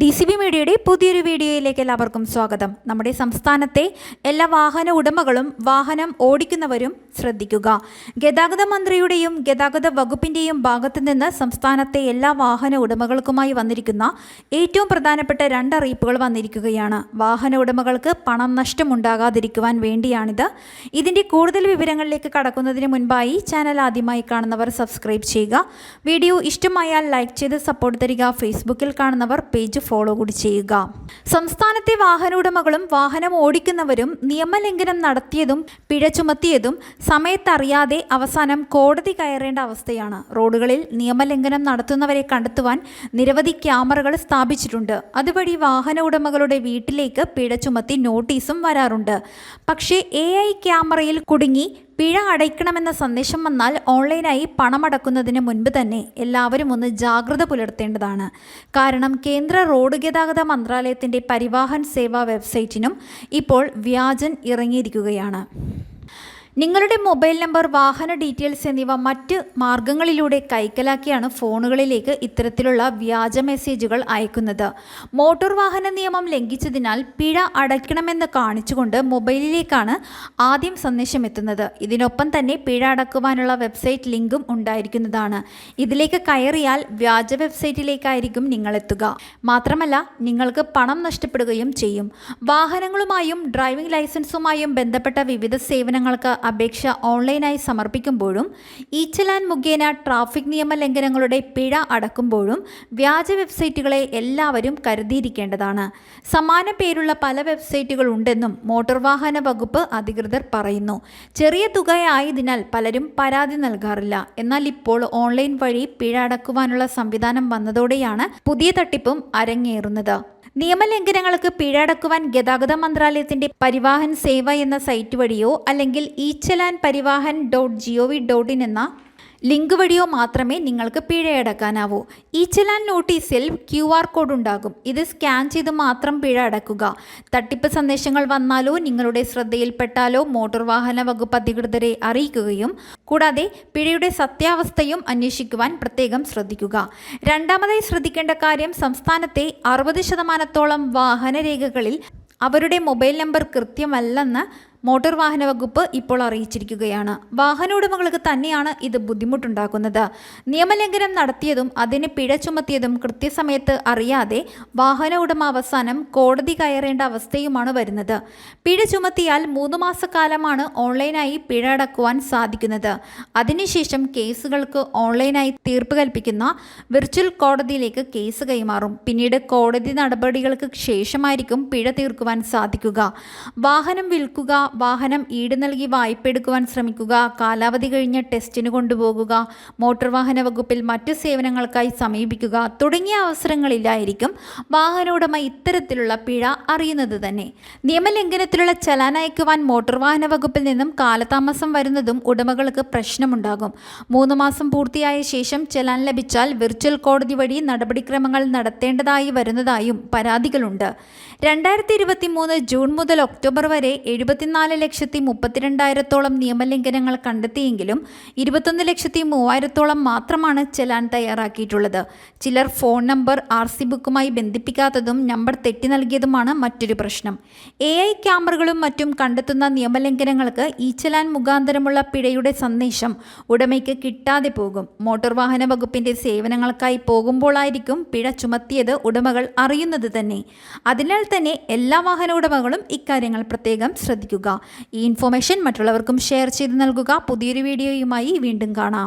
D C B മീഡിയയുടെ പുതിയൊരു വീഡിയോയിലേക്ക് എല്ലാവർക്കും സ്വാഗതം. നമ്മുടെ സംസ്ഥാനത്തെ എല്ലാ വാഹന ഉടമകളും വാഹനം ഓടിക്കുന്നവരും ശ്രദ്ധിക്കുക. ഗതാഗത മന്ത്രിയുടെയും ഗതാഗത വകുപ്പിന്റെയും ഭാഗത്തു നിന്ന് സംസ്ഥാനത്തെ എല്ലാ വാഹന ഉടമകൾക്കുമായി വന്നിരിക്കുന്ന ഏറ്റവും പ്രധാനപ്പെട്ട രണ്ട് അറിയിപ്പുകൾ വന്നിരിക്കുകയാണ്. വാഹന ഉടമകൾക്ക് പണം നഷ്ടമുണ്ടാകാതിരിക്കുവാൻ വേണ്ടിയാണിത്. ഇതിന്റെ കൂടുതൽ വിവരങ്ങളിലേക്ക് കടക്കുന്നതിന് മുൻപായി ചാനൽ ആദ്യമായി കാണുന്നവർ സബ്സ്ക്രൈബ് ചെയ്യുക. വീഡിയോ ഇഷ്ടമായാൽ ലൈക്ക് ചെയ്ത് സപ്പോർട്ട് തരിക. ഫേസ്ബുക്കിൽ കാണുന്നവർ പേജ് ഫോളോ കൂടി ചെയ്യുക. സംസ്ഥാനത്തെ വാഹന ഉടമകളും വാഹനം ഓടിക്കുന്നവരും നിയമലംഘനം നടത്തിയതും പിഴ ചുമത്തിയതും സമയത്തറിയാതെ അവസാനം കോടതി കയറേണ്ട അവസ്ഥയാണ്. റോഡുകളിൽ നിയമലംഘനം നടത്തുന്നവരെ കണ്ടെത്തുവാൻ നിരവധി ക്യാമറകൾ സ്ഥാപിച്ചിട്ടുണ്ട്. അതുവഴി വാഹന ഉടമകളുടെ വീട്ടിലേക്ക് പിഴ ചുമത്തി നോട്ടീസും വരാറുണ്ട്. പക്ഷേ എ ഐ ക്യാമറയിൽ കുടുങ്ങി പിഴ അടയ്ക്കണമെന്ന സന്ദേശം വന്നാൽ ഓൺലൈനായി പണമടക്കുന്നതിന് മുൻപ് തന്നെ എല്ലാവരും ഒന്ന് ജാഗ്രത പുലർത്തേണ്ടതാണ്. കാരണം കേന്ദ്ര റോഡ് ഗതാഗത മന്ത്രാലയത്തിന്റെ പരിവാഹൻ സേവാ വെബ്സൈറ്റിനും ഇപ്പോൾ വ്യാജൻ ഇറങ്ങിയിരിക്കുകയാണ്. നിങ്ങളുടെ മൊബൈൽ നമ്പർ വാഹന ഡീറ്റെയിൽസ് എന്നിവ മറ്റ് മാർഗങ്ങളിലൂടെ കൈക്കലാക്കിയാണ് ഫോണുകളിലേക്ക് ഇത്തരത്തിലുള്ള വ്യാജ മെസ്സേജുകൾ അയക്കുന്നത്. മോട്ടോർ വാഹന നിയമം ലംഘിച്ചതിനാൽ പിഴ അടയ്ക്കണമെന്ന് കാണിച്ചുകൊണ്ട് മൊബൈലിലേക്കാണ് ആദ്യം സന്ദേശം എത്തുന്നത്. ഇതിനൊപ്പം തന്നെ പിഴ അടക്കുവാനുള്ള വെബ്സൈറ്റ് ലിങ്കും ഉണ്ടായിരിക്കുന്നതാണ്. ഇതിലേക്ക് കയറിയാൽ വ്യാജ വെബ്സൈറ്റിലേക്കായിരിക്കും നിങ്ങൾ എത്തുക. മാത്രമല്ല നിങ്ങൾക്ക് പണം നഷ്ടപ്പെടുകയും ചെയ്യും. വാഹനങ്ങളുമായും ഡ്രൈവിംഗ് ലൈസൻസുമായും ബന്ധപ്പെട്ട വിവിധ സേവനങ്ങൾക്ക് അപേക്ഷ ഓൺലൈനായി സമർപ്പിക്കുമ്പോഴും ഈച്ചലാൻ മുഖേന ട്രാഫിക് നിയമ ലംഘനങ്ങളുടെ പിഴ അടക്കുമ്പോഴും വ്യാജ വെബ്സൈറ്റുകളെ എല്ലാവരും കരുതിയിരിക്കേണ്ടതാണ്. സമാന പേരുള്ള പല വെബ്സൈറ്റുകൾ ഉണ്ടെന്നും മോട്ടോർ വാഹന വകുപ്പ് അധികൃതർ പറയുന്നു. ചെറിയ തുകയായതിനാൽ പലരും പരാതി നൽകാറില്ല. എന്നാൽ ഇപ്പോൾ ഓൺലൈൻ വഴി പിഴ അടക്കുവാനുള്ള സംവിധാനം വന്നതോടെയാണ് പുതിയ തട്ടിപ്പും അരങ്ങേറുന്നത്. നിയമലംഘനങ്ങൾക്ക് പിഴ അടക്കുവാൻ ഗതാഗത മന്ത്രാലയത്തിന്റെ പരിവാഹൻ സേവ എന്ന സൈറ്റ് വഴിയോ അല്ലെങ്കിൽ ഈ challan Parivahan dot GOV dot in എന്ന ലിങ്ക് വഴിയോ മാത്രമേ നിങ്ങൾക്ക് പിഴയടക്കാനാവൂ. ഈ ചലാൻ നോട്ടീസിൽ ക്യു ആർ കോഡ് ഉണ്ടാകും. ഇത് സ്കാൻ ചെയ്ത് മാത്രം പിഴ അടക്കുക തട്ടിപ്പ് സന്ദേശങ്ങൾ വന്നാലോ നിങ്ങളുടെ ശ്രദ്ധയിൽപ്പെട്ടാലോ മോട്ടോർ വാഹന വകുപ്പ് അധികൃതരെ അറിയിക്കുകയും കൂടാതെ പിഴയുടെ സത്യാവസ്ഥയും അന്വേഷിക്കുവാൻ പ്രത്യേകം ശ്രദ്ധിക്കുക. രണ്ടാമതായി ശ്രദ്ധിക്കേണ്ട കാര്യം സംസ്ഥാനത്തെ അറുപത് ശതമാനത്തോളം വാഹനരേഖകളിൽ അവരുടെ മൊബൈൽ നമ്പർ കൃത്യമല്ലെന്ന് മോട്ടോർ വാഹന വകുപ്പ് ഇപ്പോൾ അറിയിച്ചിരിക്കുകയാണ്. വാഹന ഉടമകൾക്ക് തന്നെയാണ് ഇത് ബുദ്ധിമുട്ടുണ്ടാക്കുന്നത്. നിയമലംഘനം നടത്തിയതും അതിന് പിഴ ചുമത്തിയതും കൃത്യസമയത്ത് അറിയാതെ വാഹന ഉടമ അവസാനം കോടതി കയറേണ്ട അവസ്ഥയുമാണ് വരുന്നത്. പിഴ ചുമത്തിയാൽ മൂന്ന് മാസക്കാലമാണ് ഓൺലൈനായി പിഴ അടക്കുവാൻ സാധിക്കുന്നത്. അതിനുശേഷം കേസുകൾക്ക് ഓൺലൈനായി തീർപ്പ് കൽപ്പിക്കുന്ന വിർച്വൽ കോടതിയിലേക്ക് കേസ് കൈമാറും. പിന്നീട് കോടതി നടപടികൾക്ക് ശേഷമായിരിക്കും പിഴ തീർക്കുവാൻ സാധിക്കുക. വാഹനം വിൽക്കുക വാഹനം ഈട് നൽകി വായ്പ എടുക്കുവാൻ ശ്രമിക്കുക കാലാവധി കഴിഞ്ഞ ടെസ്റ്റിന് കൊണ്ടുപോകുക മോട്ടോർ വാഹന വകുപ്പിൽ മറ്റു സേവനങ്ങൾക്കായി സമീപിക്കുക തുടങ്ങിയ അവസരങ്ങളിലായിരിക്കും വാഹന ഉടമ ഇത്തരത്തിലുള്ള പിഴ അറിയുന്നത് തന്നെ. നിയമലംഘനത്തിലുള്ള ചലാൻ അയക്കുവാൻ മോട്ടോർ വാഹന വകുപ്പിൽ നിന്നും കാലതാമസം വരുന്നതും ഉടമകൾക്ക് പ്രശ്നമുണ്ടാകും. മൂന്ന് മാസം പൂർത്തിയായ ശേഷം ചലാൻ ലഭിച്ചാൽ വിർച്വൽ കോടതി വഴി നടപടിക്രമങ്ങൾ നടത്തേണ്ടതായി വരുന്നതായും പരാതികളുണ്ട്. രണ്ടായിരത്തി ഇരുപത്തി മൂന്ന് ജൂൺ മുതൽ ഒക്ടോബർ വരെ എഴുപത്തിനാല് നാല് ലക്ഷത്തി മുപ്പത്തിരണ്ടായിരത്തോളം നിയമലംഘനങ്ങൾ കണ്ടെത്തിയെങ്കിലും ഇരുപത്തൊന്ന് ലക്ഷത്തി മൂവായിരത്തോളം മാത്രമാണ് ചെലാൻ തയ്യാറാക്കിയിട്ടുള്ളത്. ചിലർ ഫോൺ നമ്പർ ആർ സി ബുക്കുമായി ബന്ധിപ്പിക്കാത്തതും നമ്പർ തെറ്റി നൽകിയതുമാണ് മറ്റൊരു പ്രശ്നം. എ ഐ ക്യാമറകളും മറ്റും കണ്ടെത്തുന്ന നിയമലംഘനങ്ങൾക്ക് ഈ ചെലാൻ മുഖാന്തരമുള്ള പിഴയുടെ സന്ദേശം ഉടമയ്ക്ക് കിട്ടാതെ പോകും. മോട്ടോർ വാഹന വകുപ്പിന്റെ സേവനങ്ങൾക്കായി പോകുമ്പോഴായിരിക്കും പിഴ ചുമത്തിയത് ഉടമകൾ അറിയുന്നത് തന്നെ. അതിനാൽ തന്നെ എല്ലാ വാഹന ഉടമകളും ഇക്കാര്യങ്ങൾ പ്രത്യേകം ശ്രദ്ധിക്കുക. ഈ ഇൻഫോർമേഷൻ മറ്റുള്ളവർക്കും ഷെയർ ചെയ്ത് നൽകുക. പുതിയൊരു വീഡിയോയുമായി വീണ്ടും കാണാം.